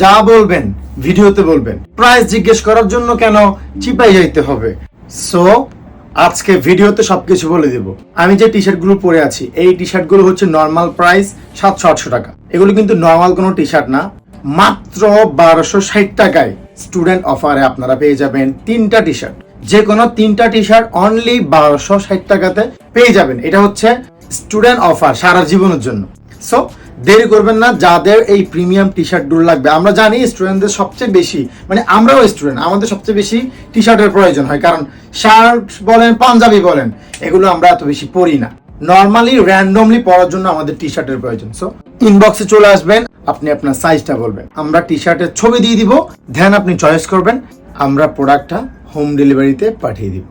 যা বলবেন, ভিডিওতে বলবেন। প্রাইস জিজ্ঞেস করার জন্য কেন চিপাই যাইতে হবে? সো আজকে ভিডিওতে সবকিছু বলে দেব। আমি যে টি শার্টগুলো পরে আছি, এই টি শার্টগুলো হচ্ছে নর্মাল প্রাইস সাতশো আটশো টাকা। এগুলো কিন্তু নর্মাল কোনো টি শার্ট না, মাত্র বারোশো ষাট টাকায় স্টুডেন্ট অফারে আপনারা পেয়ে যাবেন তিনটা টি শার্ট যে কোনো তিনটা টি শার্ট অনলি বারোশো ষাট টাকাতে পেয়ে যাবেন। এটা হচ্ছে স্টুডেন্ট অফার সারা জীবনের জন্য। সো দেরি করবেন না, যাদের এই প্রিমিয়াম টি শার্টগুলো লাগবে। আমরা জানি স্টুডেন্টদের সবচেয়ে বেশি মানে আমরাও স্টুডেন্ট আমাদের সবচেয়ে বেশি টি শার্টের প্রয়োজন হয়, কারণ শার্ট বলেন, পাঞ্জাবি বলেন, এগুলো আমরা এত বেশি পরি না। নর্মালি র্যান্ডমলি পরার জন্য আমাদের টি শার্টের প্রয়োজন সো ইনবক্সে চলে আসবেন, আপনি আপনার সাইজটা বলবেন। আমরা টি শার্টের ছবি দিয়ে দিব ধ্যান আপনি চয়েস করবেন, আমরা প্রোডাক্টটা হোম ডেলিভারিতে পাঠিয়ে দিব।